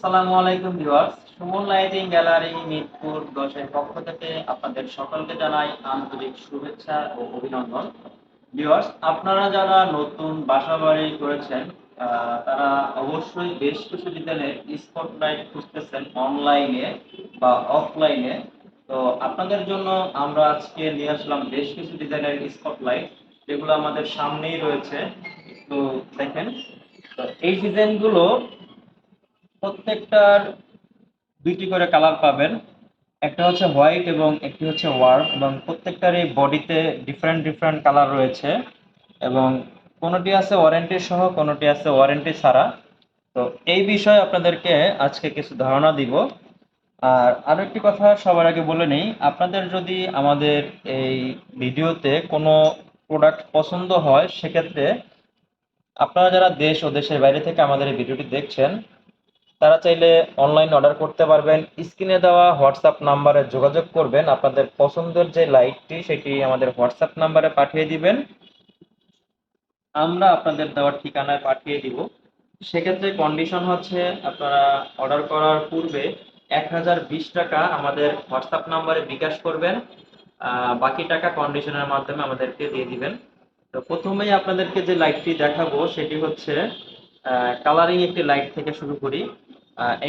আসসালামু আলাইকুম viewers. Suman lighting gallery, Mirpur দশের পক্ষ থেকে আপনাদের সকলকে জানাই আন্তরিক শুভেচ্ছা ও অভিনন্দন। ভিউয়ার্স, আপনারা যারা নতুন বাসা বাড়ি করেছেন তারা অবশ্যই বেশ কিছু ডিজাইনের স্পটলাইট খুঁজতেছেন অনলাইনে বা অফলাইনে তো আপনাদের জন্য আমরা আজকে নিয়ে আসলাম বেশ কিছু ডিজাইনের স্পটলাইট যেগুলো আমাদের সামনেই রয়েছে। তো দেখেন এই ডিজাইনগুলো প্রত্যেকটার দুইটি করে কালার পাবেন। একটা হচ্ছে হোয়াইট এবং একটি হচ্ছে ওয়ার এবং প্রত্যেকটার এই বডিতে ডিফারেন্ট ডিফারেন্ট কালার রয়েছে এবং কোনোটি আছে ওয়ারেন্টি সহ, কোনোটি আছে ওয়ারেন্টি ছাড়া। তো এই বিষয়ে আপনাদেরকে আজকে কিছু ধারণা দিব। আর আরও একটি কথা সবার আগে বলে নেই, আপনাদের যদি আমাদের এই ভিডিওতে কোনো প্রোডাক্ট পছন্দ হয়, সেক্ষেত্রে আপনারা যারা দেশ ও দেশের বাইরে থেকে আমাদের এই ভিডিওটি দেখছেন তারা চাইলে অনলাইন অর্ডার করতে পারবেন। স্ক্রিনে দেওয়া হোয়াটসঅ্যাপ নাম্বারে যোগাযোগ করবেন। আপনাদের পছন্দের যে লাইটটি সেটি আমাদের হোয়াটসঅ্যাপ নাম্বারে পাঠিয়ে দিবেন। আমরা আপনাদের দেওয়ার ঠিকানায় পাঠিয়ে দিব। সেক্ষেত্রে কন্ডিশন হচ্ছে আপনারা অর্ডার করার পূর্বে এক হাজার বিশ টাকা আমাদের হোয়াটসঅ্যাপ নাম্বারে বিকাশ করবেন। বাকি টাকা কন্ডিশনের মাধ্যমে আমাদেরকে দিয়ে দিবেন। তো প্রথমেই আপনাদেরকে যে লাইটটি দেখাবো, সেটি হচ্ছে কালারিং একটি লাইট থেকে শুরু করি।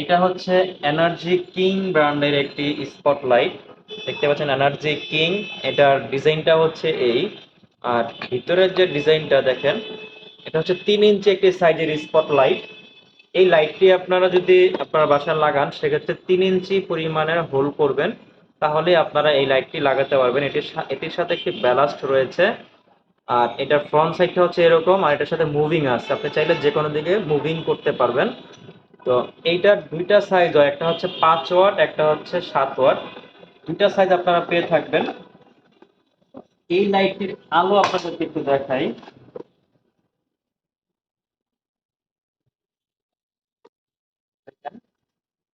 এটা হচ্ছে এনার্জি কিং ব্র্যান্ডের একটি স্পট লাইট দেখতে পাচ্ছেন এনার্জি কিং এটার ডিজাইনটা হচ্ছে এই। আর ভিতরের যে ডিজাইনটা দেখেন, এটা হচ্ছে তিন ইঞ্চি একটি সাইজের স্পট লাইট এই লাইটটি আপনারা যদি আপনার বাসায় লাগান, সেক্ষেত্রে তিন ইঞ্চি পরিমাণের হোল করবেন। তাহলে আপনারা এই লাইটটি লাগাতে পারবেন। এটির এটির সাথে একটি ব্যালাস্ট রয়েছে। আর এটার ফ্রন্ট সাইডটা হচ্ছে এরকম, আর এটার সাথে মুভিং আছে। আপনি চাইলে যে কোনো দিকে মুভিং করতে পারবেন। তো এইটার দুইটা সাইজ হয়, একটা হচ্ছে পাঁচ ওয়াট, একটা হচ্ছে সাত ওয়াট। দুইটা সাইজ আপনারা পেয়ে থাকবেন। এই লাইটটির আলো আপনাদেরকে একটু দেখাই।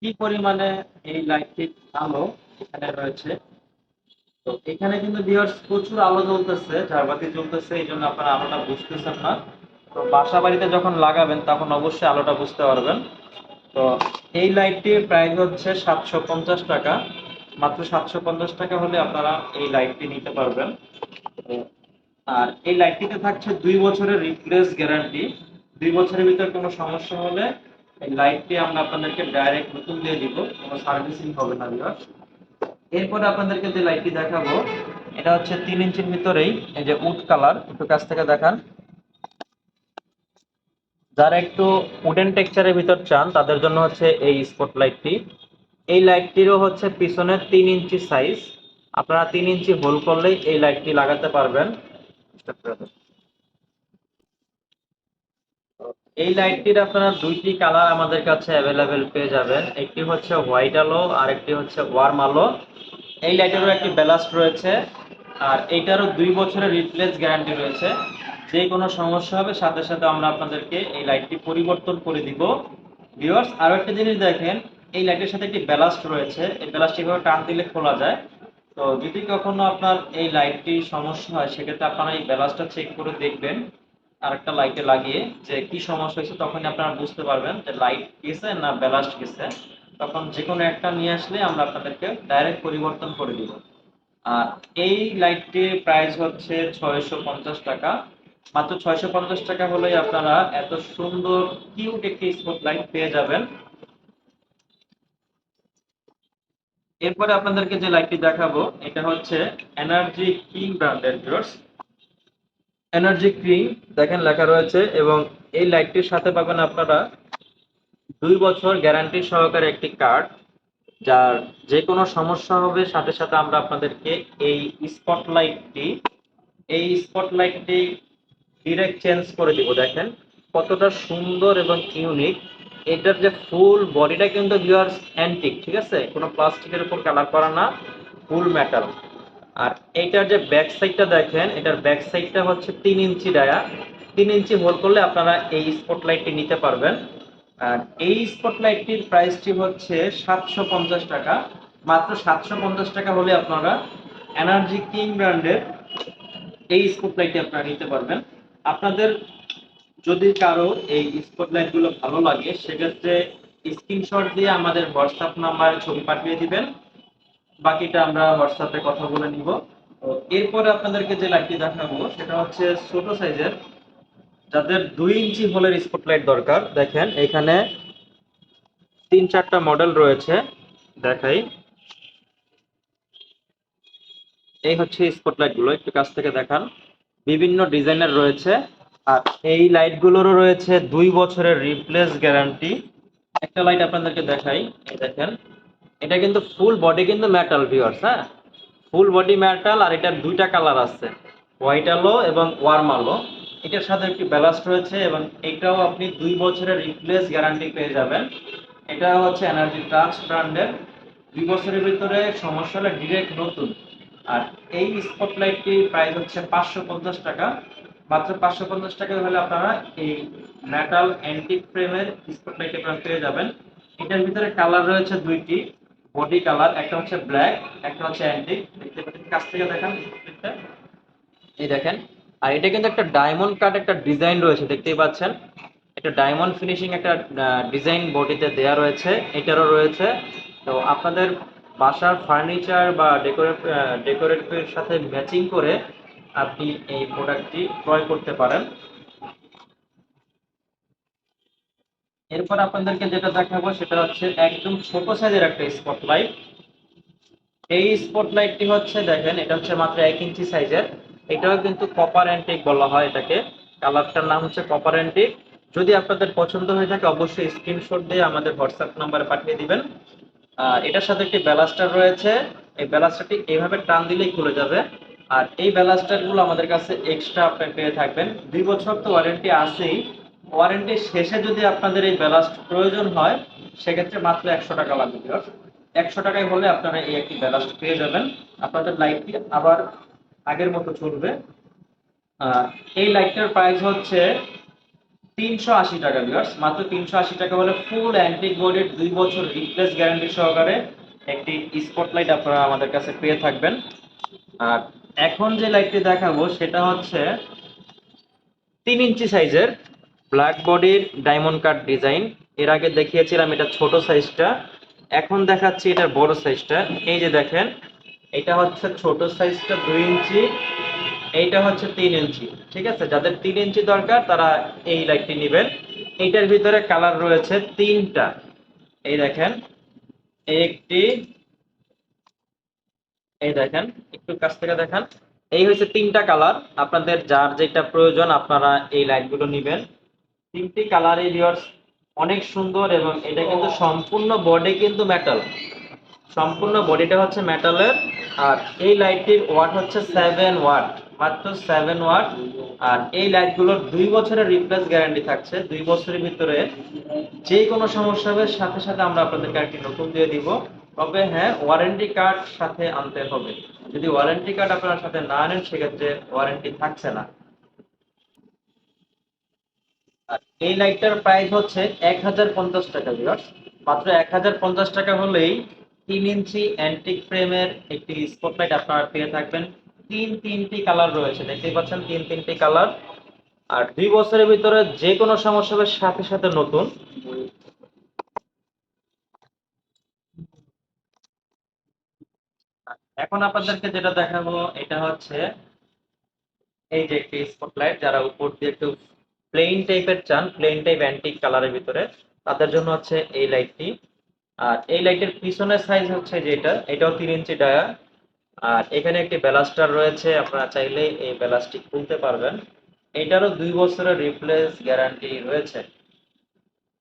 কি পরিমাণে এই লাইটটির আলো এখানে রয়েছে? তো এখানে কিন্তু ভিউয়ার্স প্রচুর আলো জ্বলতেছে, ঝাড়বাতি জ্বলতেছে, এই জন্য আপনারা আলোটা বুঝতেছেন না। তো বাসা বাড়িতে যখন লাগাবেন, তখন অবশ্যই আলোটা বুঝতে পারবেন। তো এই লাইটটির প্রাইস হচ্ছে সাতশো পঞ্চাশ টাকা। মাত্র সাতশো পঞ্চাশ টাকা হলে আপনারা এই লাইটটি নিতে পারবেন। আর এই লাইটটিতে থাকছে দুই বছরের রিপ্লেস গ্যারান্টি দুই বছরের ভিতর কোনো সমস্যা হলে এই লাইটটি আমরা আপনাদেরকে ডাইরেক্ট নতুন দিয়ে দিব। কোনো সার্ভিসিং হবে না ভিউয়ার্স এরপরে আপনাদেরকে যে লাইটটি দেখাবো, এটা হচ্ছে তিন ইঞ্চির ভিতরেই এই যে উড কালার একটু কাছ থেকে দেখান। যারা একটু উডেন টেক্সচারের ভিতর চান, তাদের জন্য হচ্ছে এই স্পট লাইটটি এই লাইটটিরও হচ্ছে পিছনের তিন ইঞ্চি সাইজ আপনারা তিন ইঞ্চি হোল করলেই এই লাইটটি লাগাতে পারবেন Start করে দাও। তো এই লাইটটির আপনারা দুইটি কালার আমাদের কাছে অ্যাভেলেবেল পেয়ে যাবেন। একটি হচ্ছে হোয়াইট আলো আর একটি হচ্ছে ওয়ার্ম আলো। এই লাইটেরও একটি ব্যালাস্ট রয়েছে আর এইটারও দুই বছরের রিপ্লেস গ্যারান্টি রয়েছে। যে কোনো সমস্যা হবে, সাথে সাথে আমরা আপনাদেরকে এই লাইটটি পরিবর্তন করে দিব। ভিউয়ার্স আরও একটা জিনিস দেখেন, এই লাইটের সাথে একটি ব্যালাস্ট রয়েছে। এই ব্যালাস্ট এভাবে টান দিলে খোলা যায়। তো যদি কখনো আপনার এই লাইটটির সমস্যা হয়, সেক্ষেত্রে আপনারা এই ব্যালান্সটা চেক করে দেখবেন। আরেকটা লাইটে লাগিয়ে যে কি সমস্যা হয়েছে তখনই আপনারা বুঝতে পারবেন যে লাইট গেছে না ব্যালাস্ট গেছে। তখন যে কোনো একটা নিয়ে আসলে আমরা আপনাদেরকে ডাইরেক্ট পরিবর্তন করে দিব। আর এই লাইটটির প্রাইস হচ্ছে ছয়শো পঞ্চাশ টাকা। মাত্র ছয়শো পঞ্চাশ টাকা হলেই আপনারা এত সুন্দর কিউট একটি স্পট লাইট পেয়ে যাবেন। এরপরে আপনাদেরকে যে লাইটটি দেখাবো, এটা হচ্ছে এনার্জি কিং ব্র্যান্ডের ভিউয়ার্স এনার্জি ক্রিম দেখেন লেখা রয়েছে এবং এই লাইটটির সাথে পাবেন আপনারা দুই বছর গ্যারান্টি সহকারে একটি কার্ড যার যে কোনো সমস্যা হবে সাথে সাথে আমরা আপনাদেরকে এই স্পটলাইটটি এই স্পটলাইটটি ডিরেক্ট চেঞ্জ করে দিব। দেখেন কতটা সুন্দর এবং ইউনিক এটার যে ফুল বডিটা কিন্তু ভিউয়ার্স অ্যান্টিক ঠিক আছে? কোনো প্লাস্টিকের উপর কালার করা না ফুল মেটাল আর এইটার যে ব্যাক সাইডটা দেখেন, এটার ব্যাক সাইডটা হচ্ছে তিন ইঞ্চি ডায়া। তিন ইঞ্চি হোল করলে আপনারা এই স্পটলাইটটি নিতে পারবেন। আর এই স্পটলাইটটির প্রাইসটি হচ্ছে সাতশো পঞ্চাশ টাকা। মাত্র সাতশো পঞ্চাশ টাকা হলে আপনারা এনার্জি কিং ব্র্যান্ডের এই স্পটলাইটটি আপনারা নিতে পারবেন। আপনাদের যদি কারও এই স্পটলাইটগুলো ভালো লাগে, সেক্ষেত্রে স্ক্রিনশট দিয়ে আমাদের হোয়াটসঅ্যাপ নাম্বারে ছবি পাঠিয়ে দিবেন। বাকিটা আমরা হোয়াটসঅ্যাপে কথা বলে নিব। এরপরে আপনাদেরকে যে লাইটটি দেখাবো, সেটা হচ্ছে ছোট সাইজের, যাদের দুই ইঞ্চি হোলের স্পটলাইট দরকার। দেখেন, এখানে তিন চারটা মডেল রয়েছে, দেখাই। এই হচ্ছে স্পটলাইটগুলো একটু কাছ থেকে দেখান। বিভিন্ন ডিজাইনের রয়েছে, আর এই লাইট গুলোরও রয়েছে দুই বছরের রিপ্লেস গ্যারান্টি। একটা লাইট আপনাদেরকে দেখাই দেখেন। এটা কিন্তু ফুল বডি কিন্তু মেটাল ভিউয়ার্স হ্যাঁ? ফুল বডি মেটাল আর এটার দুইটা কালার আছে হোয়াইট আলো এবং ওয়ার্ম আলো এটার সাথে একটি ব্যালাস্ট রয়েছে এবং এটাও আপনি দুই বছরের রিপ্লেস গ্যারান্টি পেয়ে যাবেন। এটা হচ্ছে এনার্জি টাচ ব্র্যান্ডের দুই বছরের ভিতরে সমস্যা হলে ডিরেক্ট নতুন। আর এই স্পটলাইটটি প্রাইস হচ্ছে পাঁচশো পঞ্চাশ টাকা। মাত্র পাঁচশো পঞ্চাশ টাকা হলে আপনারা এই মেটাল অ্যান্টিক ফ্রেমের স্পটলাইট আপনারা পেয়ে যাবেন। এটার ভিতরে কালার রয়েছে দুইটি। বডি কালার, একটা হচ্ছে ব্ল্যাক, একটা হচ্ছে অ্যান্টিক। দেখতে পাচ্ছেন, কাছ থেকে দেখেন এই দেখেন, আর এটা কিন্তু একটা ডায়মন্ড কাট একটা ডিজাইন রয়েছে, দেখতেই পাচ্ছেন। এটা ডায়মন্ড ফিনিশিং একটা ডিজাইন বডিতে দেয়া রয়েছে, এটারও রয়েছে। তো আপনাদের বাসার ফার্নিচার বা ডেকোরেট ডেকোরেটের সাথে ম্যাচিং করে আপনি এই প্রোডাক্টটি ক্রয় করতে পারেন। এরপর আপনাদেরকে যেটা দেখাবো সেটা হচ্ছে একদম ছোট সাইজের একটা স্পটলাইট এই স্পটলাইটটি হচ্ছে, দেখেন, এটা হচ্ছে মাত্র এক ইঞ্চি সাইজের এটাও কিন্তু কপার অ্যান্টিক বলা হয় এটাকে। কালারটার নাম হচ্ছে কপার অ্যান্টিক যদি আপনাদের পছন্দ হয়ে থাকে, অবশ্যই স্ক্রিনশট দিয়ে আমাদের হোয়াটসঅ্যাপ নাম্বারে পাঠিয়ে দিবেন। আর এটার সাথে একটি ব্যালাস্টার রয়েছে। এই ব্যালাস্টারটি এইভাবে টান দিলেই খুলে যাবে। আর এই ব্যালাস্টারগুলো আমাদের কাছে এক্সট্রা আপনার পেয়ে থাকবেন। দুই বছর তো ওয়ারেন্টি আছেই। ওয়ারেন্টি শেষে যদি আপনাদের এই ব্যালাস্ট প্রয়োজন হয়, সেক্ষেত্রে মাত্র একশো টাকা লাগবে একশো টাকায় হলে আপনারা এই একটি ব্যালাস্ট পেয়ে যাবেন। আপনাদের লাইটটি আবার আগের মতো চলবে। এই লাইটটার প্রাইস হচ্ছে তিনশো আশি টাকা ভিউয়ার্স মাত্র তিনশো আশি টাকা হলে ফুল অ্যান্টিক বডির দুই বছর রিপ্লেস গ্যারান্টি সহকারে একটি স্পটলাইট আপনারা আমাদের কাছে পেয়ে থাকবেন। আর এখন যে লাইটটি দেখাবো, সেটা হচ্ছে তিন ইঞ্চি সাইজের ব্ল্যাক বডির ডায়মন্ড কাট ডিজাইন এর আগে দেখিয়েছিলাম এটা ছোট সাইজটা এখন দেখাচ্ছি এটার বড় সাইজটা এই যে দেখেন, এটা হচ্ছে ছোট সাইজটা দুই ইঞ্চি, এইটা হচ্ছে তিন ইঞ্চি। ঠিক আছে? যাদের তিন ইঞ্চি দরকার, তারা এই লাইটটি নেবেন। এইটার ভিতরে কালার রয়েছে তিনটা। এই দেখেন, একটি, এই দেখেন, একটু কাছ থেকে দেখান। এই হচ্ছে তিনটা কালার আপনাদের যার যেটা প্রয়োজন, আপনারা এই লাইটগুলো নেবেন। তিনটি কালারই ভিউয়ার্স অনেক সুন্দর এবং এটা কিন্তু সম্পূর্ণ বডি কিন্তু মেটাল সম্পূর্ণ বডিটা হচ্ছে মেটালের আর এই লাইটটির ওয়াট হচ্ছে সেভেন ওয়াট মাত্র সেভেন ওয়াট আর এই লাইটগুলোর দুই বছরের রিপ্লেস গ্যারান্টি থাকছে, দুই বছরের ভিতরে যে কোনো সমস্যা হবে, সাথে সাথে আমরা আপনাদেরকে একটি নতুন দিয়ে দিব। তবে হ্যাঁ ওয়ারেন্টি কার্ড সাথে আনতে হবে। যদি ওয়ারেন্টি কার্ড আপনার সাথে না আনেন সেক্ষেত্রে ওয়ারেন্টি থাকছে না আর এই লাইটটার প্রাইস হচ্ছে এক হাজার পঞ্চাশ টাকা ভিউয়ার্স মাত্র এক হাজার পঞ্চাশ টাকা হলেই তিন ইঞ্চি অ্যান্টিক ফ্রেমের একটি স্পটলাইট আপনারা পেয়ে থাকবেন। তিন তিনটি কালার রয়েছে, দেখতেই পাচ্ছেন, তিন তিনটি কালার আর দুই বছরের ভিতরে যে কোনো সমস্যা সাথে সাথে নতুন। এখন আপনাদেরকে যেটা দেখাবো, এটা হচ্ছে এই যে একটি স্পটলাইট যারা উপর দিয়ে একটু প্লেন টাইপের চান প্লেন টাইপ অ্যান্টিক কালারের ভিতরে। তাদের জন্য হচ্ছে এই লাইটটি আর এই লাইটের পিছনের সাইজ হচ্ছে যেটা এটাও তিন ইঞ্চি ডায়া। আর এখানে একটি ব্যালাস্টার রয়েছে, আপনারা চাইলে এই ব্যালাস্টিক খুলতে পারবেন। এটারও দুই বছরের রিপ্লেস গ্যারান্টি রয়েছে।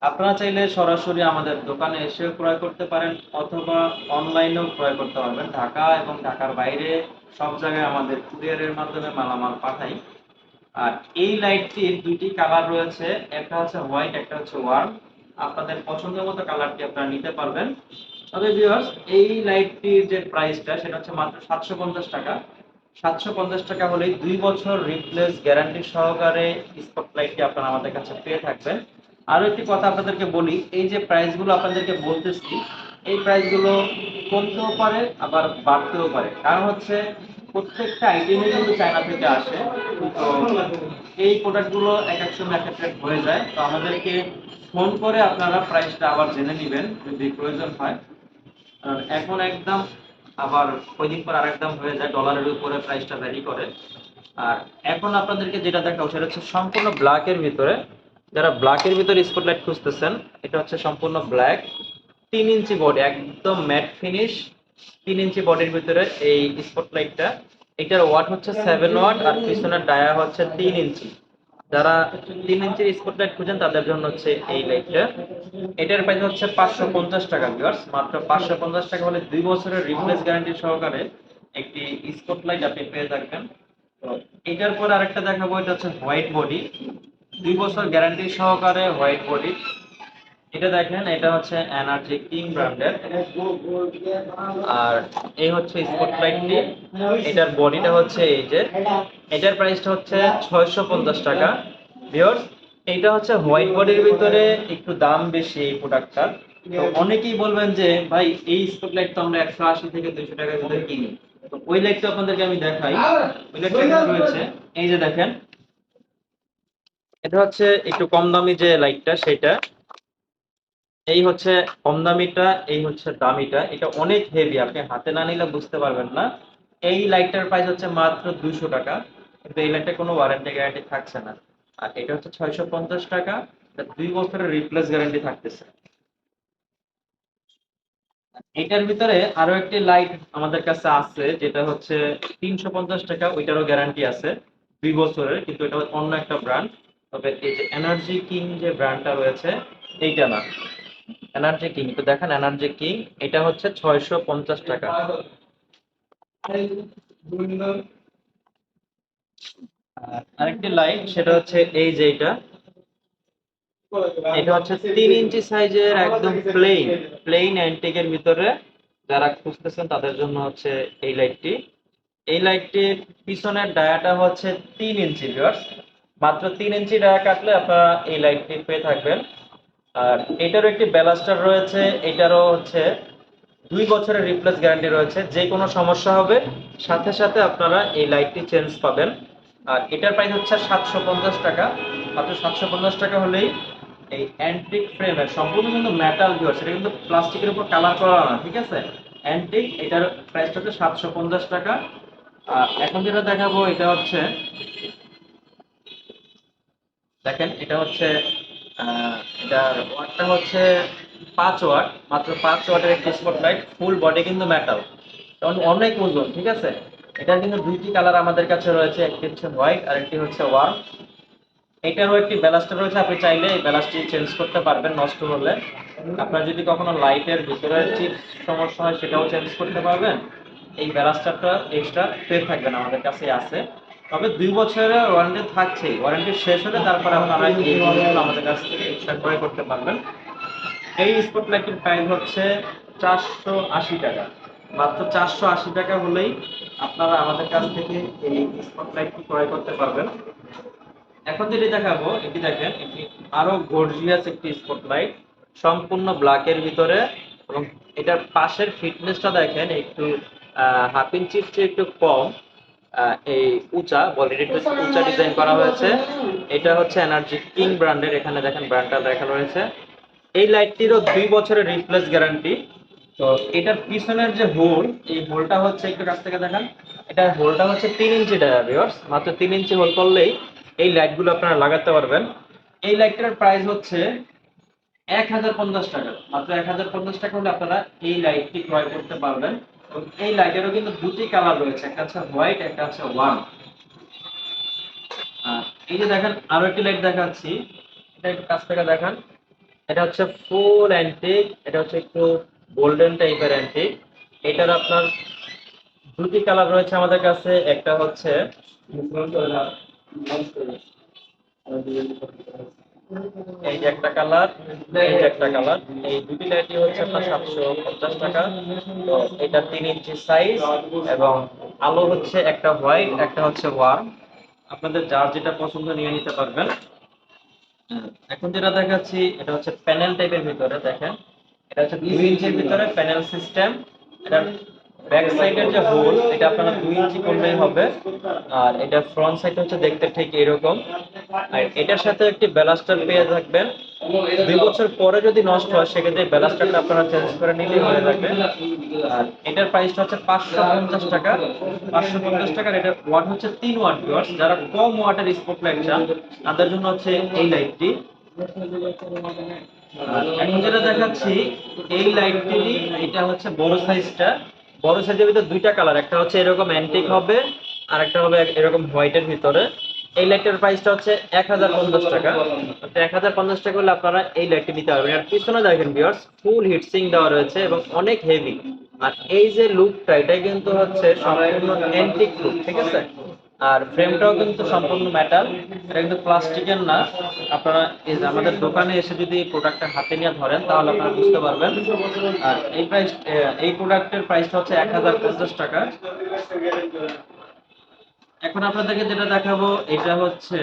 আপনারা চাইলে সরাসরি আমাদের দোকানে এসেও ক্রয় করতে পারেন, অথবা অনলাইনেও ক্রয় করতে পারবেন। ঢাকা এবং ঢাকার বাইরে সব জায়গায় আমাদের কুরিয়ারের মাধ্যমে মালামাল পাঠাই। আর এই লাইটটির দুইটি কালার রয়েছে, একটা হচ্ছে হোয়াইট, একটা হচ্ছে ওয়ার্ম। আপনাদের পছন্দ মতো কালারটি আপনারা নিতে পারবেন। তবে ভিউয়ার্স এই লাইটটির যে প্রাইসটা সেটা হচ্ছে মাত্র সাতশো পঞ্চাশ টাকা। সাতশো পঞ্চাশ টাকা হলেই দুই বছর রিপ্লেস গ্যারান্টি সহকারে স্পটলাইটটি আপনারা আমাদের কাছে পেয়ে থাকবেন। আরও একটি কথা আপনাদেরকে বলি, এই যে প্রাইসগুলো আপনাদেরকে বলতেছি, এই প্রাইসগুলো কমতেও পারে, আবার বাড়তেও পারে। কারণ হচ্ছে প্রত্যেকটা আইটেমই কিন্তু চায়না থেকে আসে। তো এই প্রোডাক্টগুলো এক এক সময় এক হয়ে যায়। তো আমাদেরকে ফোন করে আপনারা প্রাইসটা আবার জেনে নেবেন, যদি প্রয়োজন হয়। আর এখন একদম আবার কয়দিন পর আরেক দাম হয়ে যায় ডলারের উপরে প্রাইসটা ভ্যারি করে। আর এখন আপনাদেরকে যেটা দেখাবো সেটা হচ্ছে সম্পূর্ণ ব্ল্যাকের ভিতরে। যারা ব্ল্যাকের ভিতরে স্পটলাইট খুঁজতেছেন, এটা হচ্ছে সম্পূর্ণ ব্ল্যাক তিন ইঞ্চি বডি একদম ম্যাট ফিনিশ তিন ইঞ্চি বডির ভিতরে এই স্পটলাইটটা। এটার ওয়াট হচ্ছে সেভেন ওয়াট আর পিছনের ডায়া হচ্ছে তিন ইঞ্চি। যারা তিন ইঞ্চির স্পটলাইট খুঁজেন, তাদের জন্য হচ্ছে এই লাইটটা। এটার প্রাইস হচ্ছে পাঁচশো পঞ্চাশ টাকা ভিউয়ার্স মাত্র পাঁচশো পঞ্চাশ টাকা হলে দুই বছরের রিপ্লেস গ্যারান্টি সহকারে একটি স্পটলাইট আপনি পেয়ে থাকবেন। তো এটার পর আরেকটা দেখাবো, এটা হচ্ছে হোয়াইট বডি দুই বছর গ্যারান্টি সহকারে হোয়াইট বডি এটা দেখেন, এটা হচ্ছে এনার্জি কিং ব্র্যান্ডের আর এই হচ্ছে স্পটলাইটটি এটার বডিটা হচ্ছে এই যে, এটার প্রাইসটা হচ্ছে ছয়শো পঞ্চাশ টাকা। ভিওর্স এইটা হচ্ছে হোয়াইট বডির ভিতরে একটু দাম বেশি এই প্রোডাক্টটার তো অনেকেই বলবেন যে, ভাই, এই স্পটলাইট তো আমরা একশো আশি থেকে দুইশো টাকার ভিতরে কিনি। তো ওই লাইটটা আপনাদেরকে আমি দেখাই। ওই লাইটটা রয়েছে। এই যে দেখেন, এটা হচ্ছে একটু কম দামি যে লাইটটা সেটা। এই হচ্ছে কম দামিটা, এই হচ্ছে দামিটা। এটা অনেক হেভি আপনি হাতে না নিলে বুঝতে পারবেন না। এই লাইটটার প্রাইস হচ্ছে মাত্র দুশো টাকা। কিন্তু এই লাইটটা কোনো ওয়ারেন্টি গ্যারান্টি থাকছে না। আর এটা হচ্ছে ছয়শো পঞ্চাশ টাকা। এটা দুই বছরের রিপ্লেস গ্যারান্টি থাকতেছে। এটার ভিতরে আরও একটি লাইট আমাদের কাছে আছে, যেটা হচ্ছে তিনশো পঞ্চাশ টাকা। ওইটারও গ্যারান্টি আছে দুই বছরের, কিন্তু এটা অন্য একটা ব্র্যান্ড তবে এই যে এনার্জি কিং যে ব্র্যান্ডটা রয়েছে, এইটা না। এনার্জি কিং তো দেখেন এনার্জি কিং এটা হচ্ছে ছয়শো পঞ্চাশ টাকা। আর আরেকটি লাইট সেটা হচ্ছে এই যে এটা। এটা হচ্ছে তিন ইঞ্চি সাইজের একদম প্লেন প্লেন অ্যান্টিকের ভিতরে যারা খুঁজতেছেন তাদের জন্য হচ্ছে এই লাইটটি এই লাইটটির পিছনের ডায়াটা হচ্ছে তিন ইঞ্চি মাত্র তিন ইঞ্চি ডায়া কাটলে আপনারা এই লাইটটি পেয়ে থাকবেন। আর এটারও একটি ব্যালাস্টার রয়েছে, এটারও হচ্ছে দুই বছরের রিপ্লেস গ্যারান্টি রয়েছে। যে কোনো সমস্যা হবে, সাথে সাথে আপনারা এই লাইটটি চেঞ্জ পাবেন। আর এটার প্রাইস হচ্ছে সাতশো পঞ্চাশ টাকা। মাত্র সাতশো পঞ্চাশ টাকা হলেই এই অ্যান্টিক ফ্রেমের সম্পূর্ণ কিন্তু মেটাল ভিউয়ার সেটা কিন্তু প্লাস্টিকের উপর কালার করা না, ঠিক আছে? অ্যান্টিক এটার প্রাইসটা হচ্ছে সাতশো পঞ্চাশ টাকা। আর এখন যেটা দেখাবো, এটা হচ্ছে, দেখেন, এটা হচ্ছে এটার ওয়াটটা হচ্ছে পাঁচ ওয়াট মাত্র পাঁচ ওয়াটের একটি স্পটলাইট ফুল বডি কিন্তু মেটাল কারণ অনেক ওজন, ঠিক আছে? এটার কিন্তু দুইটি কালার আমাদের কাছে রয়েছে, একটি হচ্ছে হোয়াইট আর একটি হচ্ছে ওয়ার্ম এটারও একটি ব্যালাস্টার রয়েছে, আপনি চাইলে এই ব্যালাস্টটি চেঞ্জ করতে পারবেন, নষ্ট হলে। আপনার যদি কখনো লাইটের ভিতরে চিপস সমস্যা হয়, সেটাও চেঞ্জ করতে পারবেন। এই ব্যালাস্টারটা এক্সট্রা পেয়ে থাকবেন আমাদের কাছে আছে। তবে দুই বছরের ওয়ারেন্টি থাকছে। ওয়ারেন্টি শেষ হলে তারপর আপনারা এই জিনিসগুলো আমাদের কাছ থেকে ক্রয় করতে পারবেন। এই স্পটলাইটের প্রাইস হচ্ছে চারশো আশি টাকা। মাত্র চারশো আশি টাকা হলেই আপনারা আমাদের কাছ থেকে এই স্পটলাইটটি ক্রয় করতে পারবেন। এখন যেটি দেখাবো, এটি দেখেন, এটি আরও গর্জিয়াস একটি স্পট লাইট সম্পূর্ণ ব্ল্যাকের ভিতরে এবং এটার পাশের ফিটনেসটা দেখেন, একটু হাফ ইঞ্চির একটু কম। এই উঁচা বডির উঁচা ডিজাইন করা হয়েছে। এটা হচ্ছে এনার্জি কিং ব্র্যান্ডের এখানে দেখেন ব্র্যান্ডটা দেখা রয়েছে। এই লাইটটিরও দুই বছরের রিপ্লেস গ্যারান্টি তো এটার পিছনের যে হোল এই হোলটা হচ্ছে একটু কাছ থেকে দেখান। এটার হোলটা হচ্ছে তিন ইঞ্চি ভিউয়ার্স মাত্র তিন ইঞ্চি হোল করলেই এই লাইটগুলো আপনারা লাগাতে পারবেন। এই লাইটটার প্রাইস হচ্ছে এক হাজার পঞ্চাশ টাকা। মাত্র এক হাজার পঞ্চাশ টাকা হলে আপনারা এই লাইটটি ক্রয় করতে পারবেন। এই লাইটেরও কিন্তু দুটি কালার রয়েছে, একটা হচ্ছে হোয়াইট, একটা হচ্ছে ওয়ান। এই যে দেখেন, আরও একটি লাইট দেখাচ্ছি। এটা একটু কাছ থেকে দেখান। এটা হচ্ছে ফুল অ্যান্টিক এটা হচ্ছে একটু গোল্ডেন টাইপের অ্যান্টিক এটার আপনার দুটি কালার রয়েছে আমাদের কাছে, একটা হচ্ছে এই যে একটা কালার, এই যে একটা কালার, এই দুটি লাইটই হচ্ছে আপনার সাতশো পঞ্চাশ টাকা। তো এটা তিন ইঞ্চি সাইজ এবং আলো হচ্ছে একটা হোয়াইট একটা হচ্ছে ওয়ার্ম আপনাদের যার যেটা পছন্দ নিয়ে নিতে পারবেন। এখন যেটা দেখাচ্ছি, এটা হচ্ছে প্যানেল টাইপের ভিতরে, দেখেন। এটা হচ্ছে দুই ইঞ্চির ভিতরে প্যানেল সিস্টেম এটা ব্যাক সাইডের যে হোল, এটা আপনারা দুই ইঞ্চি করলেই হবে। আর এটা ফ্রন্ট সাইড হচ্ছে দেখতে ঠিক এরকম। আর এটার সাথে একটি ব্যালাস্টার পেয়ে থাকবেন। দুই বছর পরে যদি নষ্ট হয়, সেক্ষেত্রে ব্যালাস্টারটা আপনারা চেঞ্জ করে নিলেই হয়ে যাবে। আর এটার প্রাইসটা হচ্ছে পাঁচশো পঞ্চাশ টাকা। পাঁচশো পঞ্চাশ টাকার এটার ওয়াট হচ্ছে তিন ওয়াট ভিউয়ার্স যারা কম ওয়াটের স্পট লাইট চান, তাদের জন্য হচ্ছে এই লাইটটি এখন যেটা দেখাচ্ছি, এই লাইটটিরই এটা হচ্ছে বড় সাইজটা বড় সাইজের ভিতরে দুইটা কালার একটা হচ্ছে এরকম অ্যান্টিক হবে আর একটা হবে এরকম হোয়াইটের ভিতরে। এই লাইটের প্রাইসটা হচ্ছে এক হাজার পঞ্চাশ টাকা। এক হাজার পঞ্চাশ টাকা হলে আপনারা এই লাইটটি নিতে পারবেন। আর পিছনে দেখেন বিয়ার্স ফুল হিটসিং দেওয়া রয়েছে এবং অনেক হেভি আর এই যে লুকটা এটা কিন্তু হচ্ছে সম্পূর্ণ অ্যান্টিক লুক ঠিক আছে? আর ফ্রেমটাও কিন্তু সম্পূর্ণ মেটাল এটা কিন্তু প্লাস্টিকের না। আপনারা আমাদের দোকানে এসে যদি প্রোডাক্টটা হাতে নিয়ে ধরেন, তাহলে আপনারা বুঝতে পারবেন। আর এই প্রাইস এই প্রোডাক্টের প্রাইসটা হচ্ছে এক হাজার পঞ্চাশ টাকা। এখন আপনাদেরকে যেটা দেখাবো, এটা হচ্ছে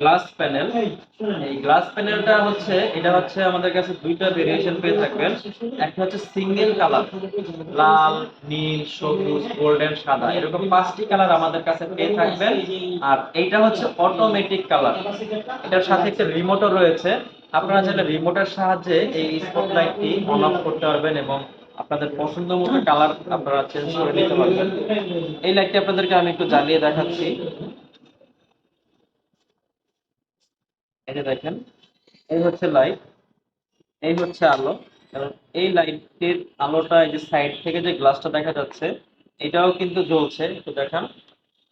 গ্লাস প্যানেল এই গ্লাস প্যানেলটা হচ্ছে, এটা হচ্ছে আমাদের কাছে দুইটা ভেরিয়েশন পেয়ে থাকবেন। একটা হচ্ছে সিঙ্গেল কালার লাল, নীল, সবুজ গোল্ডেন সাদা। এরকম পাঁচটি কালার আমাদের কাছে পেয়ে থাকবেন। আর এইটা হচ্ছে অটোমেটিক কালার এটার সাথে একটা রিমোটও রয়েছে। আপনারা চাইলে রিমোটের সাহায্যে এই স্পট লাইটটি অন অফ করতে পারবেন এবং আপনাদের পছন্দ মতো কালার আপনারা চেঞ্জ করে নিতে পারবেন। এই লাইটটি আপনাদেরকে আমি একটু জ্বালিয়ে দেখাচ্ছি। এই যে দেখেন, এই হচ্ছে লাইট এই হচ্ছে আলো। কারণ এই লাইটের আলোটা এই যে সাইড থেকে যে গ্লাসটা দেখা যাচ্ছে, এটাও কিন্তু জ্বলছে, একটু দেখান।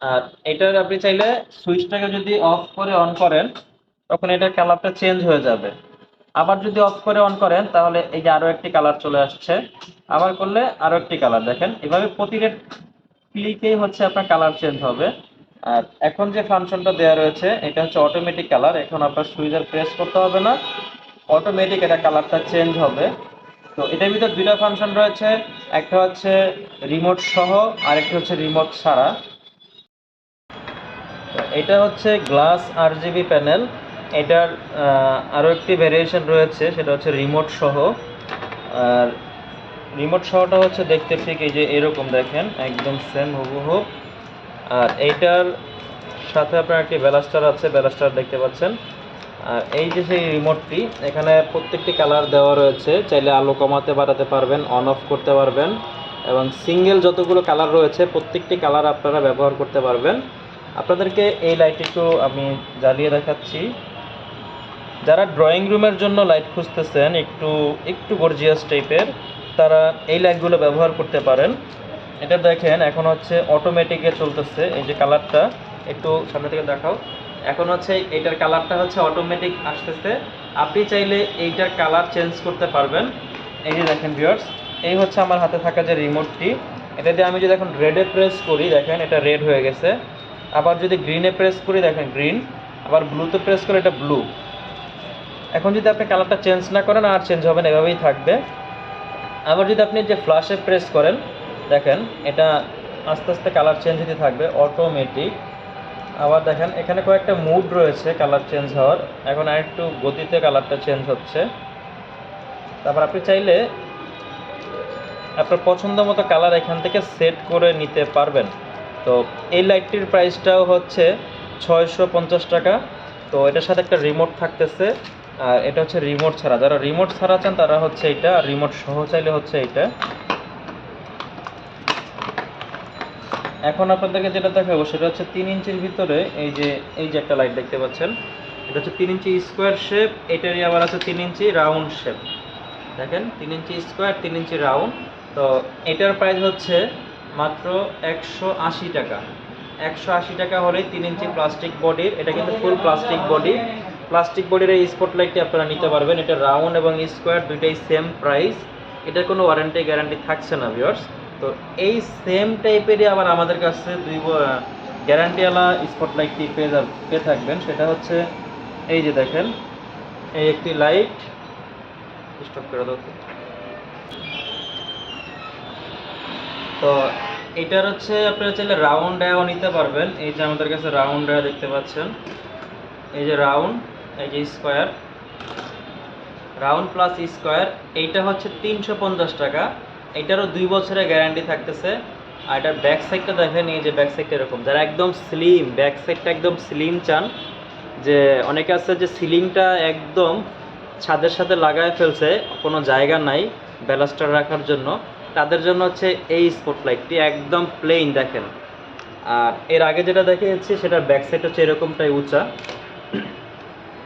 আর এটার আপনি চাইলে সুইচটাকে যদি অফ করে অন করেন, তখন এটার কালারটা চেঞ্জ হয়ে যাবে। আবার যদি অফ করে অন করেন, তাহলে এই যে আরও একটি কালার চলে আসছে। আবার করলে আরও একটি কালার দেখেন। এভাবে প্রতিটা ক্লিকেই হচ্ছে আপনার কালার চেঞ্জ হবে। আর এখন যে ফাংশনটা দেওয়া রয়েছে এটা হচ্ছে অটোমেটিক কালার এখন আপনার সুইচার প্রেস করতে হবে না। অটোমেটিক এটা কালারটা চেঞ্জ হবে। তো এটার ভিতর দুইটা ফাংশন রয়েছে। একটা হচ্ছে রিমোট সহ আর একটা হচ্ছে রিমোট ছাড়া। এটা হচ্ছে গ্লাস আর জিবি প্যানেল এটার আহ, আরও একটি ভেরিয়েশন রয়েছে সেটা হচ্ছে রিমোট সহ। আর রিমোট সহটা হচ্ছে দেখতে ঠিক এই যে এরকম দেখেন একদম সেম হুবহু। আর এইটার সাথে আপনার একটি ব্যালাস্টার আছে, ব্যালাস্টার দেখতে পাচ্ছেন। আর এই যে সেই রিমোটটি, এখানে প্রত্যেকটি কালার দেওয়া রয়েছে। চাইলে আলো কমাতে, বাড়াতে পারবেন অন অফ করতে পারবেন এবং সিঙ্গেল যতগুলো কালার রয়েছে, প্রত্যেকটি কালার আপনারা ব্যবহার করতে পারবেন। আপনাদেরকে এই লাইট একটু আমি জ্বালিয়ে দেখাচ্ছি। যারা ড্রয়িং রুমের জন্য লাইট খুঁজতেছেন, একটু একটু গর্জিয়াস টাইপের তারা এই লাইটগুলো ব্যবহার করতে পারেন। এটা দেখেন, এখন হচ্ছে অটোমেটিকে চলতেছে এই যে কালারটা একটু সামনে থেকে দেখাও। এখন হচ্ছে এইটার কালারটা হচ্ছে অটোমেটিক আসতেছে। আপনি চাইলে এইটার কালার চেঞ্জ করতে পারবেন। এই যে দেখেন ভিউয়ার্স এই হচ্ছে আমার হাতে থাকা যে রিমোটটি এটা দিয়ে আমি যদি এখন রেডে প্রেস করি, দেখেন এটা রেড হয়ে গেছে। আবার যদি গ্রিনে প্রেস করি, দেখেন গ্রিন আবার ব্লুতে প্রেস করে, এটা ব্লু এখন যদি আপনি কালারটা চেঞ্জ না করেন, আর চেঞ্জ হবে না, এভাবেই থাকবে। আবার যদি আপনি যে ফ্লাশে প্রেস করেন দেখেন, এটা আস্তে আস্তে কালার চেঞ্জ হতে থাকবে অটোমেটিক আবার দেখেন, এখানে কয়েকটা মুড রয়েছে কালার চেঞ্জ হওয়ার। এখন আরেকটু গতিতে কালারটা চেঞ্জ হচ্ছে। তারপর আপনি চাইলে আপনার পছন্দ মতো কালার এখান থেকে সেট করে নিতে পারবেন। তো এই লাইটটির প্রাইসটাও হচ্ছে ছয়শো পঞ্চাশ টাকা। তো এটার সাথে একটা রিমোট থাকতেছে। আর এটা হচ্ছে রিমোট ছাড়া। যারা রিমোট ছাড়া চান, তারা হচ্ছে এটা। আর রিমোট সহ চাইলে হচ্ছে এটা। এখন আপনাদেরকে যেটা দেখাবো, সেটা হচ্ছে তিন ইঞ্চির ভিতরে এই যে এই যে একটা লাইট দেখতে পাচ্ছেন, এটা হচ্ছে তিন ইঞ্চি স্কোয়ার শেপ এটারই আবার আছে তিন ইঞ্চি রাউন্ড শেপ দেখেন, তিন ইঞ্চি স্কোয়ার তিন ইঞ্চি রাউন্ড তো এটার প্রাইস হচ্ছে মাত্র একশো আশি টাকা। একশো আশি টাকা হলেই তিন ইঞ্চি প্লাস্টিক বডির এটা কিন্তু ফুল প্লাস্টিক বডি প্লাস্টিক বডির এই স্পটলাইটটি আপনারা নিতে পারবেন। এটা রাউন্ড এবং স্কোয়ার দুইটাই সেম প্রাইস এটার কোনো ওয়ারেন্টি গ্যারান্টি থাকছে না ভিউয়ার্স তো এই সেম টাইপেরই আবার আমাদের কাছে দুই গ্যারান্টিওয়ালা স্পটলাইটটি পেয়ে যাব পেয়ে থাকবেন। সেটা হচ্ছে, এই যে দেখেন, এই একটি লাইট স্টপ করে দাও তো। তো এটার হচ্ছে আপনারা চাইলে রাউন্ড ডায়াও নিতে পারবেন। এই যে আমাদের কাছে রাউন্ড ডায়া দেখতে পাচ্ছেন। এই যে রাউন্ড এই যে স্কোয়ার রাউন্ড প্লাস স্কোয়ার এইটা হচ্ছে তিনশো পঞ্চাশ টাকা। এটারও দুই বছরের গ্যারান্টি থাকতেছে। আর এটার ব্যাক সাইডটা দেখেন, এই যে ব্যাক সাইডটা এরকম। যারা একদম স্লিম ব্যাক সাইডটা একদম স্লিম চান, যে অনেকে আছে যে সিলিংটা একদম ছাদের সাথে লাগায় ফেলছে, কোনো জায়গা নাই ব্যালাস্টার রাখার জন্য। তাদের জন্য হচ্ছে এই স্পটলাইটটি একদম প্লেন দেখেন। আর এর আগে যেটা দেখিয়েছি, সেটার ব্যাক সাইড হচ্ছে এরকমটাই উঁচা।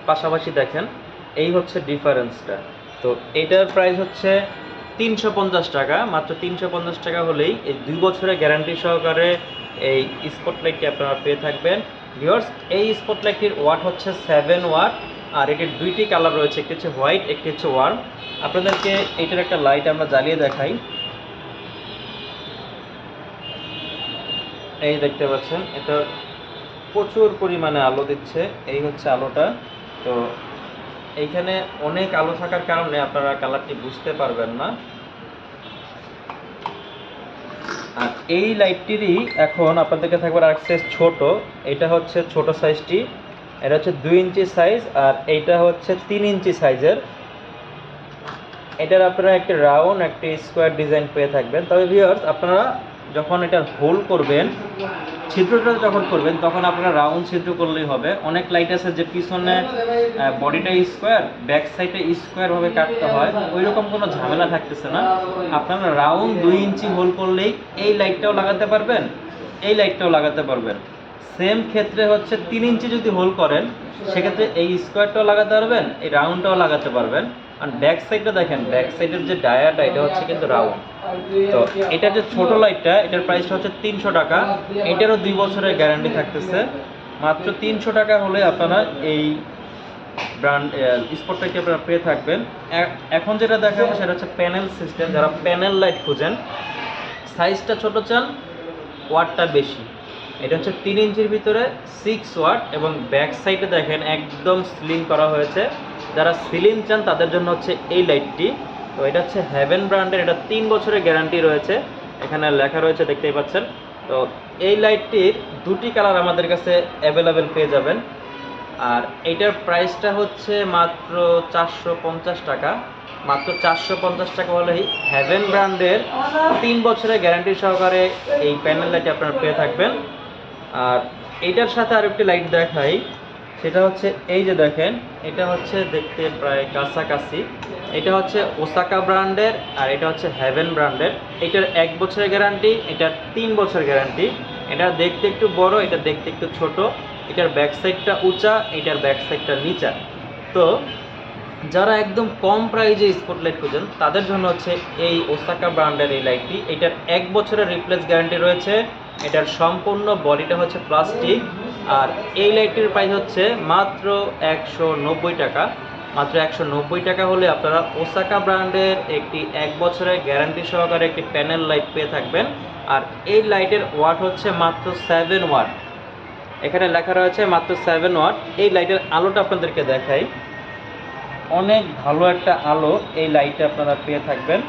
পাশাপাশি দেখেন, এই হচ্ছে ডিফারেন্সটা তো এটার প্রাইস হচ্ছে তিনশো পঞ্চাশ টাকা, মাত্র তিনশো পঞ্চাশ টাকা হলেই এই দুই বছরের গ্যারান্টি সহকারে এই স্পটলাইটটি আপনারা পেয়ে থাকবেন। ভিওর্স এই স্পটলাইটটির ওয়াট হচ্ছে সেভেন ওয়াট আর এটির দুইটি কালার রয়েছে, একটি হচ্ছে হোয়াইট একটি হচ্ছে ওয়ার্ম আপনাদেরকে এটার একটা লাইট আমরা জ্বালিয়ে দেখাই। এই দেখতে পাচ্ছেন, এটা প্রচুর পরিমাণে আলো দিচ্ছে, এই হচ্ছে আলোটা। তো এইখানে অনেক আলো থাকার কারণে আপনারা কালারটি বুঝতে পারবেন না। আর এই লাইটটিরই এখন আপনাদেরকে থাকবে অ্যাক্সেস ছোট। এটা হচ্ছে ছোট সাইজটি এটা হচ্ছে দুই ইঞ্চি সাইজ আর এইটা হচ্ছে তিন ইঞ্চি সাইজের এটার আপনারা একটি রাউন্ড একটি স্কোয়ার ডিজাইন পেয়ে থাকবেন। তবে ভিউয়ার্স আপনারা যখন এটা হোল করবেন, ছিদ্রটা যখন করবেন, তখন আপনারা রাউন্ড ছিদ্র করলেই হবে। অনেক লাইট আছে যে পিছনে বডিটা স্কোয়ার ব্যাক সাইডে স্কোয়ার ভাবে কাটতে হয়। ওই রকম কোনো ঝামেলা থাকতেছে না। আপনারা রাউন্ড দুই ইঞ্চি হোল করলেই এই লাইটটাও লাগাতে পারবেন, এই লাইটটাও লাগাতে পারবেন। সেম ক্ষেত্রে হচ্ছে তিন ইঞ্চি যদি হোল করেন, সেক্ষেত্রে এই স্কোয়ারটাও লাগাতে পারবেন, এই রাউন্ডটাও লাগাতে পারবেন। আর ব্যাক সাইডটা দেখেন ব্যাক সাইডের যে ডায়াটা এটা হচ্ছে কিন্তু রাউন্ড তো এটা যে ছোট লাইটটা এটার প্রাইসটা হচ্ছে তিনশো টাকা। এটারও দুই বছরের গ্যারান্টি থাকতেছে। মাত্র তিনশো টাকা হলে আপনারা এই ব্র্যান্ড স্পটটাকে আপনারা পেয়ে থাকবেন। এখন যেটা দেখাবো সেটা হচ্ছে প্যানেল সিস্টেম যারা প্যানেল লাইট খুঁজেন সাইজটা ছোট চান ওয়াটটা বেশি। এটা হচ্ছে তিন ইঞ্চির ভিতরে সিক্স ওয়াট এবং ব্যাক সাইডে দেখেন, একদম স্লিম করা হয়েছে। যারা সিলিং চান, তাদের জন্য হচ্ছে এই লাইটটি। তো এটা হচ্ছে হ্যাভেন ব্র্যান্ডের এটা তিন বছরের গ্যারান্টি রয়েছে। এখানে লেখা রয়েছে, দেখতেই পাচ্ছেন। তো এই লাইটটির দুটি কালার আমাদের কাছে অ্যাভেলেবেল পেয়ে যাবেন। আর এইটার প্রাইসটা হচ্ছে মাত্র চারশো পঞ্চাশ টাকা। মাত্র চারশো পঞ্চাশ টাকা হলেই হ্যাভেন ব্র্যান্ডের তিন বছরের গ্যারান্টি সহকারে এই প্যানেল লাইট আপনারা পেয়ে থাকবেন। আর এইটার সাথে আরেকটি লাইট দেখাই। সেটা হচ্ছে, এই যে দেখেন, এটা হচ্ছে দেখতে প্রায় কাছাকাছি। এটা হচ্ছে ওসাকা ব্র্যান্ডের আর এটা হচ্ছে হ্যাভেন ব্র্যান্ডের। এটার এক বছরের গ্যারান্টি, এটার তিন বছর গ্যারান্টি। এটা দেখতে একটু বড়, এটা দেখতে একটু ছোট। এটার ব্যাক সাইডটা উঁচা, এটার ব্যাক সাইডটা নিচা। তো যারা একদম কম প্রাইজে স্পটলাইট খুঁজেন, তাদের জন্য হচ্ছে এই ওসাকা ব্র্যান্ডের এই লাইটটি। এটার এক বছরের রিপ্লেস গ্যারান্টি রয়েছে। এটার সম্পূর্ণ বডিটা হচ্ছে প্লাস্টিক। আর এই লাইটটির প্রাইস হচ্ছে মাত্র একশো নব্বই টাকা। মাত্র একশো নব্বই টাকা হলে আপনারা ওসাকা ব্র্যান্ডের একটি এক বছরের গ্যারান্টি সহকারে একটি প্যানেল লাইট পেয়ে থাকবেন। আর এই লাইটের ওয়াট হচ্ছে মাত্র সেভেন ওয়াট এখানে লেখা রয়েছে মাত্র সেভেন ওয়াট এই লাইটের আলোটা আপনাদেরকে দেখাই। অনেক ভালো একটা আলো এই লাইটে আপনারা পেয়ে থাকবেন।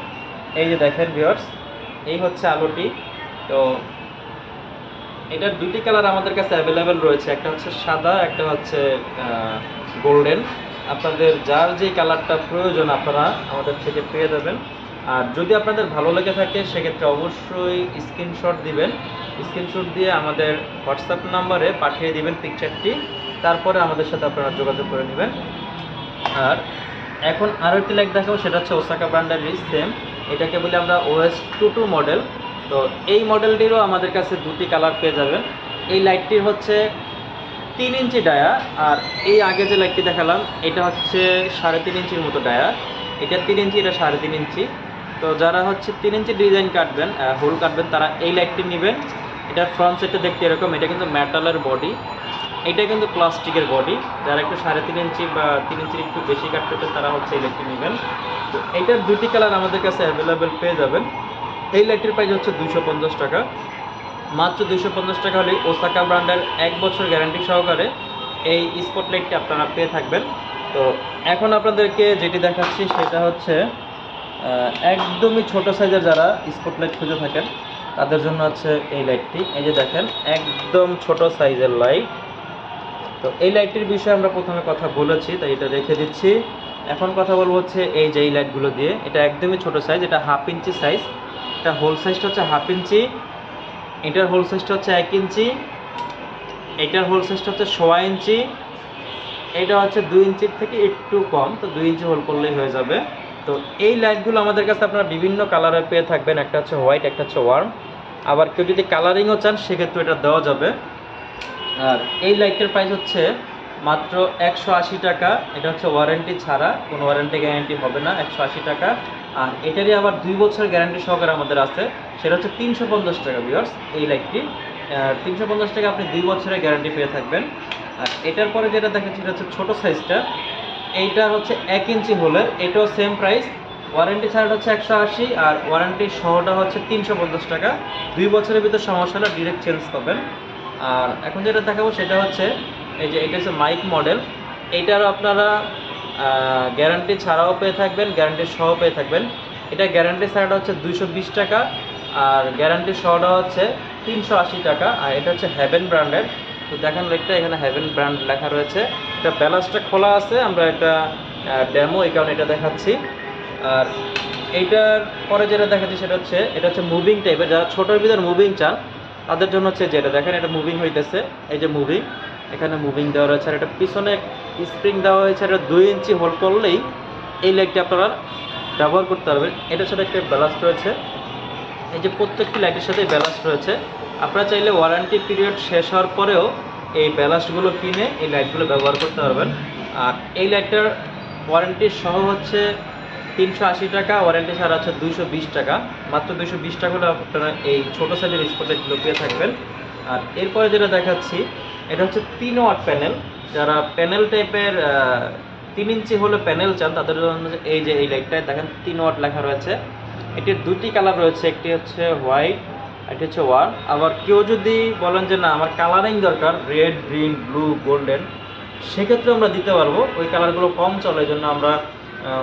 এই যে দেখেন ভিউয়ার্স এই হচ্ছে আলোটি। তো এটার দুটি কালার আমাদের কাছে অ্যাভেলেবেল রয়েছে। একটা হচ্ছে সাদা, একটা হচ্ছে গোল্ডেন আপনাদের যার যে কালারটা প্রয়োজন আপনারা আমাদের থেকে পেয়ে যাবেন। আর যদি আপনাদের ভালো লেগে থাকে, সেক্ষেত্রে অবশ্যই স্ক্রিনশট দিবেন। স্ক্রিনশট দিয়ে আমাদের হোয়াটসঅ্যাপ নাম্বারে পাঠিয়ে দিবেন পিকচারটি তারপরে আমাদের সাথে আপনারা যোগাযোগ করে নেবেন। আর এখন আরও একটি লাইট দেখাবো, সেটা হচ্ছে ওসাকা ব্র্যান্ডের সেম এটাকে বলি আমরা ওএস টু টু মডেল তো এই মডেলটিরও আমাদের কাছে দুটি কালার পেয়ে যাবেন। এই লাইটটির হচ্ছে তিন ইঞ্চি ডায়া আর এই আগে যে লাইটটি দেখালাম, এটা হচ্ছে সাড়ে তিন ইঞ্চির মতো ডায়া। এটা তিন ইঞ্চি, এটা সাড়ে তিন ইঞ্চি। তো যারা হচ্ছে তিন ইঞ্চি ডিজাইন কাটবেন হোল কাটবেন, তারা এই লাইটটি নেবেন। এটার ফ্রন্ট সেটটা দেখতে এরকম, এটা কিন্তু মেটালের বডি এটা কিন্তু প্লাস্টিকের বডি যারা একটু সাড়ে তিন ইঞ্চি বা তিন ইঞ্চির একটু বেশি কাটতে তারা হচ্ছে এই লাইটটি নেবেন। তো এইটার দুটি কালার আমাদের কাছে অ্যাভেলেবেল পেয়ে যাবেন। এই লাইটটির প্রাইস হচ্ছে দুশো পঞ্চাশ টাকা। মাত্র দুশো পঞ্চাশ টাকা হলে ওসাকা ব্র্যান্ডের এক বছর গ্যারান্টি সহকারে এই স্পটলাইটটি আপনারা পেয়ে থাকবেন। তো এখন আপনাদেরকে যেটি দেখাচ্ছি সেটা হচ্ছে একদমই ছোট সাইজের যারা স্পটলাইট খুঁজে থাকেন, তাদের জন্য হচ্ছে এই লাইটটি এই যে দেখেন, একদম ছোট সাইজের লাইট তো এই লাইটটির বিষয়ে আমরা প্রথমে কথা বলেছি, তাই এটা রেখে দিচ্ছি। এখন কথা বলব হচ্ছে এই যে এই লাইটগুলো দিয়ে, এটা একদমই ছোট সাইজ এটা হাফ ইঞ্চি সাইজ এটা হোল সাইজটা হচ্ছে হাফ ইঞ্চি এটার হোল সাইজটা হচ্ছে এক ইঞ্চি এটার হোল সাইজটা হচ্ছে সোয়া ইঞ্চি এটা হচ্ছে দুই ইঞ্চির থেকে একটু কম, তো দুই ইঞ্চি হোল করলেই হয়ে যাবে। তো এই লাইটগুলো আমাদের কাছে আপনারা বিভিন্ন কালারে পেয়ে থাকবেন, একটা হচ্ছে হোয়াইট একটা হচ্ছে ওয়ার্ম আবার কেউ যদি কালারিংও চান, সেক্ষেত্রে এটা দেওয়া যাবে। আর এই লাইটের প্রাইস হচ্ছে মাত্র একশো আশি টাকা, এটা হচ্ছে ওয়ারেন্টি ছাড়া, কোনো ওয়ারেন্টি গ্যারেন্টি হবে না, একশো আশি টাকা। আর এটারই আবার দুই বছর গ্যারান্টি সহকারে আমাদের আছে। সেটা হচ্ছে তিনশো পঞ্চাশ টাকা বিয়ার্স এই লাইটটি তিনশো পঞ্চাশ টাকা আপনি দুই বছরের গ্যারান্টি পেয়ে থাকবেন। আর এটার পরে যেটা দেখাচ্ছি, সেটা হচ্ছে ছোটো সাইজটা এইটার হচ্ছে এক ইঞ্চি হোলের এটাও সেম প্রাইস ওয়ারেন্টি ছাড়াটা হচ্ছে একশো আশি, আর ওয়ারেন্টি সহটা হচ্ছে তিনশো পঞ্চাশ টাকা। দুই বছরের ভিতরে সমস্যা হলে ডিরেক্ট চেঞ্জ পাবেন। আর এখন যেটা দেখাবো, সেটা হচ্ছে, এই যে এটা হচ্ছে মাইক মডেল এইটারও আপনারা গ্যারান্টি ছাড়াও পেয়ে থাকবেন গ্যারান্টি সহ পেয়ে থাকবেন। এটা গ্যারান্টি ছাড়াটা হচ্ছে দুইশো বিশ টাকা, আর গ্যারান্টি সহটা হচ্ছে তিনশো আশি টাকা, আর এটা হচ্ছে হ্যাভেন ব্র্যান্ডের তো দেখেন লেখটা এখানে হ্যাভেন ব্র্যান্ড লেখা রয়েছে। এটা ব্যালান্সটা খোলা আছে, আমরা একটা ডেমো এই কারণে এটা দেখাচ্ছি। আর এইটার পরে যেটা দেখাচ্ছি সেটা হচ্ছে, এটা হচ্ছে মুভিং টাইপের যারা ছোটোর ভিতর মুভিং চান, তাদের জন্য হচ্ছে যেটা, দেখেন এটা মুভিং হইতেছে, এই যে মুভিং এখানে মুভিং দেওয়া রয়েছে, আর এটা পিছনে স্প্রিং দেওয়া হয়েছে, এটা দুই ইঞ্চি হোল্ড করলেই এই লাইটটা আপনারা ব্যবহার করতে পারবেন। এটার সাথে একটা ব্যালান্স রয়েছে। এই যে প্রত্যেকটি লাইটের সাথে ব্যালান্স রয়েছে। আপনারা চাইলে ওয়ারেন্টি পিরিয়ড শেষ হওয়ার পরেও এই ব্যালান্সগুলো কিনে এই লাইটগুলো ব্যবহার করতে পারবেন। আর এই লাইটটার ওয়ারেন্টি সহ হচ্ছে তিনশো আশি টাকা ওয়ারেন্টি ছাড়া হচ্ছে দুইশো বিশ টাকা। মাত্র দুইশো বিশ টাকা হলে আপনারা এই ছোটো সাইজের স্পটলাইটগুলো পেয়ে থাকবেন। আর এরপরে যেটা দেখাচ্ছি এটা হচ্ছে তিন ওয়াট প্যানেল। যারা প্যানেল টাইপের তিন ইঞ্চি হলে প্যানেল চান, তাদের জন্য এই যে এই লাইটটায় দেখেন তিন ওয়াট লেখা রয়েছে। এটির দুটি কালার রয়েছে, একটি হচ্ছে হোয়াইট একটি হচ্ছে ওয়ার আবার কেউ যদি বলেন যে না, আমার কালারিং দরকার, রেড, গ্রিন, ব্লু, গোল্ডেন, সেক্ষেত্রে আমরা দিতে পারব। ওই কালারগুলো কম চলে জন্য আমরা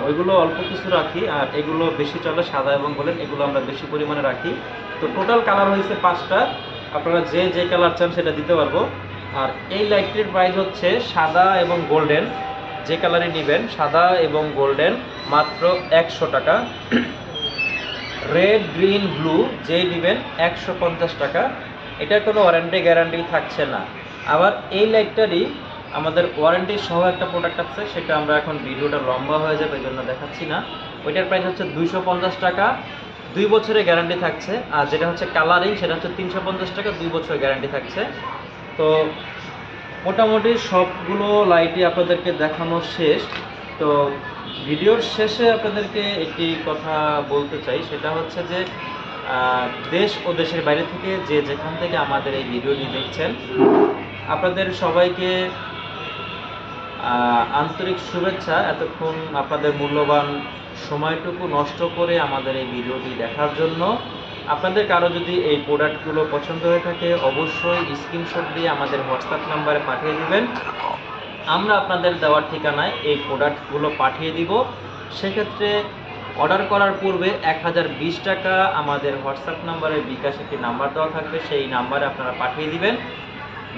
ওইগুলো অল্প কিছু রাখি, আর এগুলো বেশি চলে, সাদা এবং গোল্ডেন, এগুলো আমরা বেশি পরিমাণে রাখি। তো টোটাল কালার হয়েছে পাঁচটা। আপনারা যে যে কালার চান সেটা দিতে পারব। আর এই লাইটটির প্রাইস হচ্ছে সাদা এবং গোল্ডেন যে কালারে নেবেন, সাদা এবং গোল্ডেন মাত্র একশো টাকা। রেড গ্রিন ব্লু যে নেবেন, একশো পঞ্চাশ টাকা। এটার কোনো ওয়ারেন্টি গ্যারান্টি থাকছে না। আবার এই লাইটটারই আমাদের ওয়ারেন্টি সহ একটা প্রোডাক্ট আছে, সেটা আমরা এখন ভিডিওটা লম্বা হয়ে যাবে এই জন্য দেখাচ্ছি না। ওইটার প্রাইস হচ্ছে দুইশো পঞ্চাশ টাকা। দুই বছরের গ্যারান্টি থাকছে। আর যেটা হচ্ছে কালারিং সেটা হচ্ছে তিনশো পঞ্চাশ টাকা। দুই বছরের গ্যারান্টি থাকছে। তো মোটামুটি সবগুলো লাইটই আপনাদেরকে দেখানো শেষ। তো ভিডিওর শেষে আপনাদেরকে একটি কথা বলতে চাই, সেটা হচ্ছে যে দেশ ও দেশের বাইরে থেকে যে যেখান থেকে আমাদের এই ভিডিওটি দেখছেন, আপনাদের সবাইকে আন্তরিক শুভেচ্ছা। এতক্ষণ আপনাদের মূল্যবান সময়টুকু নষ্ট করে আমাদের এই ভিডিওটি দেখার জন্য আপনাদের কারও যদি এই প্রোডাক্টগুলো পছন্দ হয়ে থাকে, অবশ্যই স্ক্রিনশট দিয়ে আমাদের হোয়াটসঅ্যাপ নাম্বারে পাঠিয়ে দিবেন। আমরা আপনাদের দেওয়ার ঠিকানায় এই প্রোডাক্টগুলো পাঠিয়ে দিব। সেক্ষেত্রে অর্ডার করার পূর্বে এক হাজার বিশ টাকা আমাদের হোয়াটসঅ্যাপ নাম্বারে বিকাশ একটি নাম্বার দেওয়া থাকবে, সেই নাম্বারে আপনারা পাঠিয়ে দিবেন।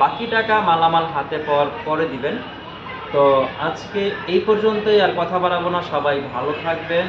বাকি টাকা মালামাল হাতে পাওয়ার পরে দিবেন। তো আজকে এই পর্যন্তই, আর কথা বাড়াবো না। সবাই ভালো থাকবেন।